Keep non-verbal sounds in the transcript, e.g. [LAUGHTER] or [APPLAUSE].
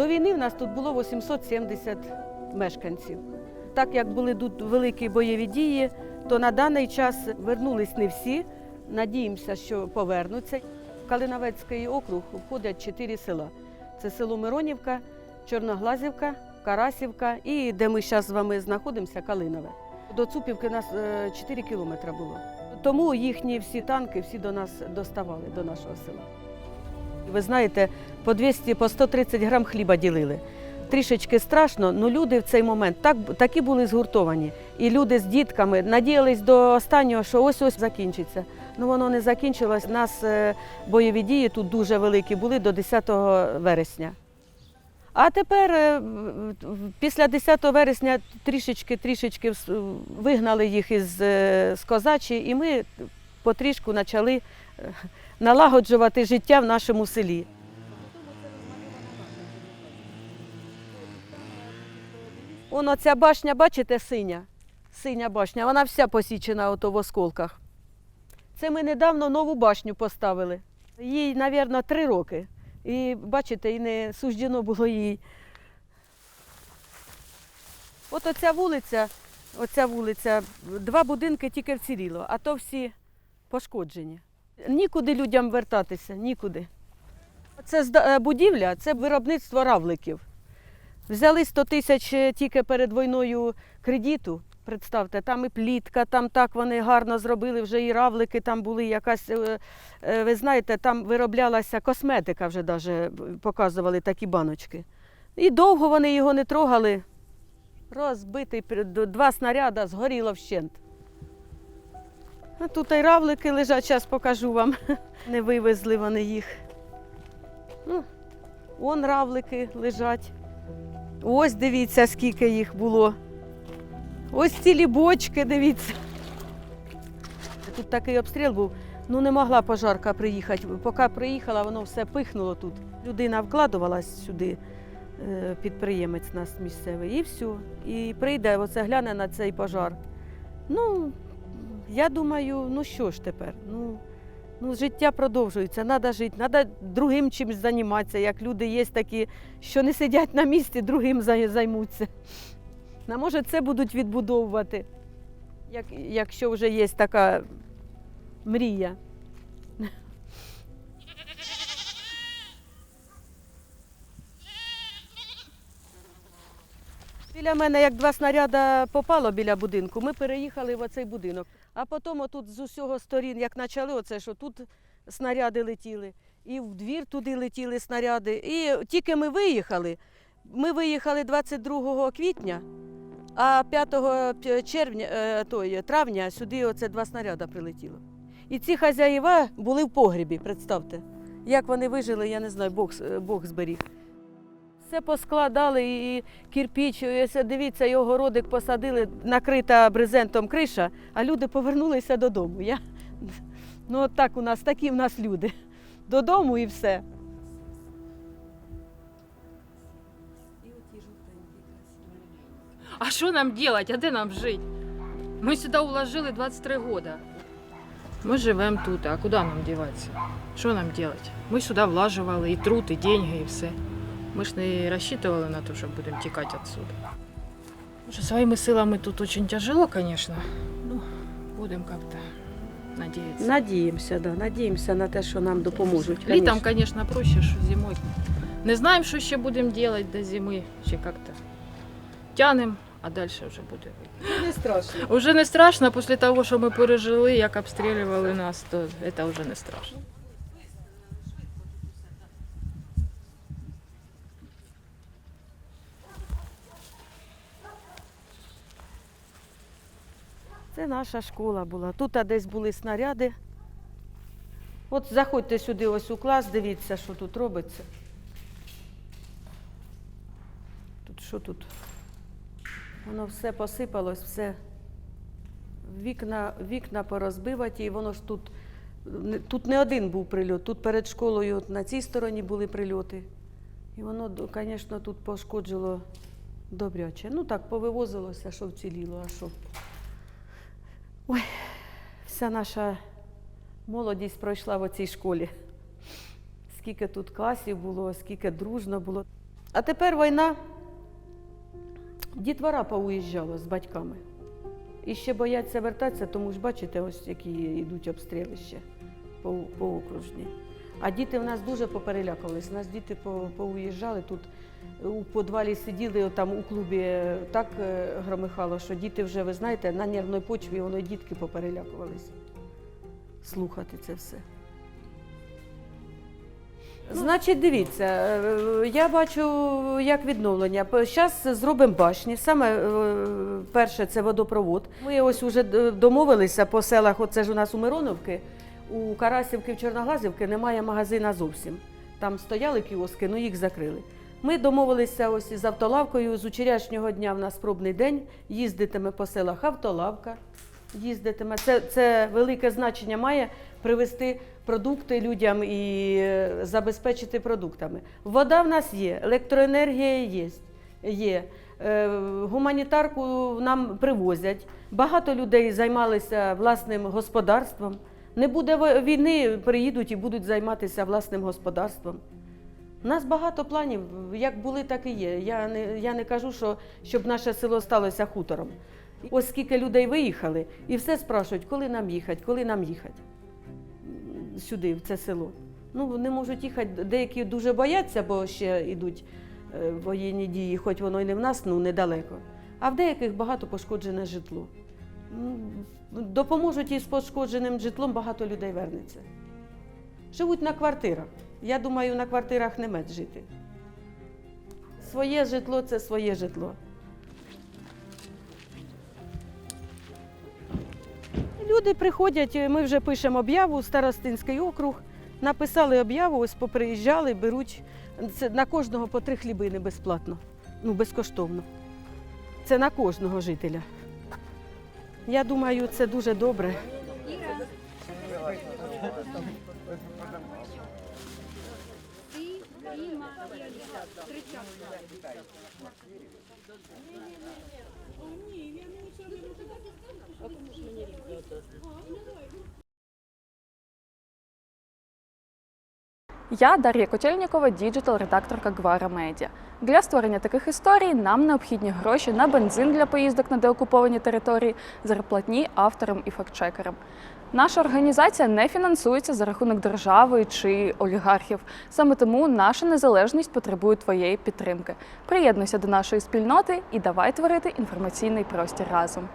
До війни в нас тут було 870 мешканців. Так як були тут великі бойові дії, то на даний час вернулись не всі. Надіємося, що повернуться. В Калиновецький округ входять чотири села: це село Миронівка, Чорноглазівка, Карасівка і де ми зараз з вами знаходимося, Калинове. До Цупівки нас 4 кілометри було. Тому їхні всі танки всі до нас доставали, до нашого села. Ви знаєте, по 200, по 130 грам хліба ділили. Трішечки страшно, але люди в цей момент так, такі були згуртовані. І люди з дітками надіялись до останнього, що ось-ось закінчиться. Ну воно не закінчилось. У нас е, бойові дії тут дуже великі були до 10 вересня. А тепер е, після 10 вересня трішечки трішечки вигнали їх із е, з козачі, і ми потрішку почали налагоджувати життя в нашому селі. Воно ця башня, бачите, синя. Синя башня, вона вся посічена ото в осколках. Це ми недавно нову башню поставили. Їй, мабуть, три роки. І бачите, і не суждено було їй. От оця вулиця, оця вулиця, два будинки тільки вціліло, а то всі пошкоджені. Нікуди людям вертатися, нікуди. Це е, будівля, це виробництво равликів. Взяли 100 тисяч е, тільки перед війною кредиту. Представте, там і плітка, там так вони гарно зробили, вже і равлики там були якась. е, Ви знаєте, там вироблялася косметика, вже даже показували такі баночки. І довго вони його не трогали. Розбитий два снаряда, згоріло вщент. А тут і равлики лежать, зараз покажу вам. [LAUGHS] Не вивезли вони їх. Ну, вон равлики лежать. Ось дивіться, скільки їх було. Ось цілі бочки, дивіться. Тут такий обстріл був. Ну не могла пожарка приїхати. Поки приїхала, воно все пихнуло тут. Людина вкладувалась сюди, е, підприємець нас місцевий, і все. І прийде, оце гляне на цей пожар. Ну, я думаю, ну що ж тепер? Ну, ну життя продовжується, треба жити, треба другим чимось займатися. Як люди є такі, що не сидять на місці, другим займуться. А може, це будуть відбудовувати, як, якщо вже є така мрія. Біля мене як два снаряди попало біля будинку, ми переїхали в оцей будинок. А потім отут з усього сторін, як почали оце, що тут снаряди летіли, і в двір туди летіли снаряди. І тільки ми виїхали. Ми виїхали 22 квітня, а 5 червня, е, той, травня сюди оце два снаряди прилетіло. І ці хазяїва були в погрібі, представте. Як вони вижили, я не знаю, Бог, Бог зберіг. Все поскладали і кирпіч, ось дивіться, його городик посадили, накрита брезентом криша, а люди повернулися додому. Я... Ну от так у нас, такі в нас люди. Додому і все. А що нам делать? А де нам жити? Ми сюди уложили 23 года. Ми живемо тут, а куди нам діватися? Що нам делать? Ми сюди влажували і труд, і деньги, і все. Ми ж не розчитували на те, що будемо тікати відсюди. Може, своїми силами тут дуже тяжело, звісно. Ну, будемо як-то надіятися. Надіємося, да, надіємося на те, що нам допоможуть. Літом, звісно, проще, що зимою. Не знаємо, що ще будемо робити до зими, ще як-то тянемо, а далі вже буде не страшно. Уже не страшно після того, що ми пережили, як обстрілювали нас, то це вже не страшно. Це наша школа була. Тут десь були снаряди. От заходьте сюди ось у клас, дивіться, що тут робиться. Тут що тут? Воно все посипалось, все. Вікна, вікна порозбиваті, і воно ж тут. Тут не один був прильот, тут перед школою на цій стороні були прильоти. І воно, звісно, тут пошкоджило добряче. Ну так, повивозилося, що вціліло, а що. Ой, вся наша молодість пройшла в цій школі. Скільки тут класів було, скільки дружно було. А тепер війна, дітвора поуїжджала з батьками. І ще бояться вертатися, тому ж бачите, ось які йдуть обстріли ще по, по окружні. А діти в нас дуже поперелякались. Нас діти поуїжджали тут. У підвалі сиділи там у клубі е, так е, громихало, що діти вже, ви знаєте, на нервній почві воно дітки поперелякувалися. Слухати це все. Значить, дивіться, е, я бачу як відновлення. Зараз зробимо башні. Саме е, перше це водопровод. Ми ось вже домовилися по селах. Оце ж у нас у Мироновки, у Карасівки в Чорноглазівки немає магазина зовсім. Там стояли кіоски, ну їх закрили. Ми домовилися ось із автолавкою. З учорашнього дня в нас пробний день. Їздитиме по селах автолавка. Їздитиме. Це, це велике значення має привезти продукти людям і е, забезпечити продуктами. Вода в нас є, електроенергія є. є. Е, Гуманітарку нам привозять. Багато людей займалися власним господарством. Не буде війни, приїдуть і будуть займатися власним господарством. У нас багато планів, як були, так і є. Я не, я не кажу, що щоб наше село сталося хутором. Ось скільки людей виїхали, і все спрашують, коли нам їхати, коли нам їхати сюди, в це село. Ну, не можуть їхати. Деякі дуже бояться, бо ще йдуть е, воєнні дії, хоч воно й не в нас, ну недалеко. А в деяких багато пошкоджене житло. Допоможуть із пошкодженим житлом, багато людей вернеться. Живуть на квартирах. Я думаю, на квартирах не мед жити. Своє житло це своє житло. Люди приходять, ми вже пишемо об'яву, Старостинський округ. Написали об'яву, ось поприїжджали, беруть це на кожного по три хлібини безплатно, ну безкоштовно. Це на кожного жителя. Я думаю, це дуже добре. Я Дар'я Котельнікова, діджитал-редакторка Гвара Медіа. Для створення таких історій нам необхідні гроші на бензин для поїздок на деокуповані території, зарплатні авторам і фактчекерам. Наша організація не фінансується за рахунок держави чи олігархів. Саме тому наша незалежність потребує твоєї підтримки. Приєднуйся до нашої спільноти і давай творити інформаційний простір разом.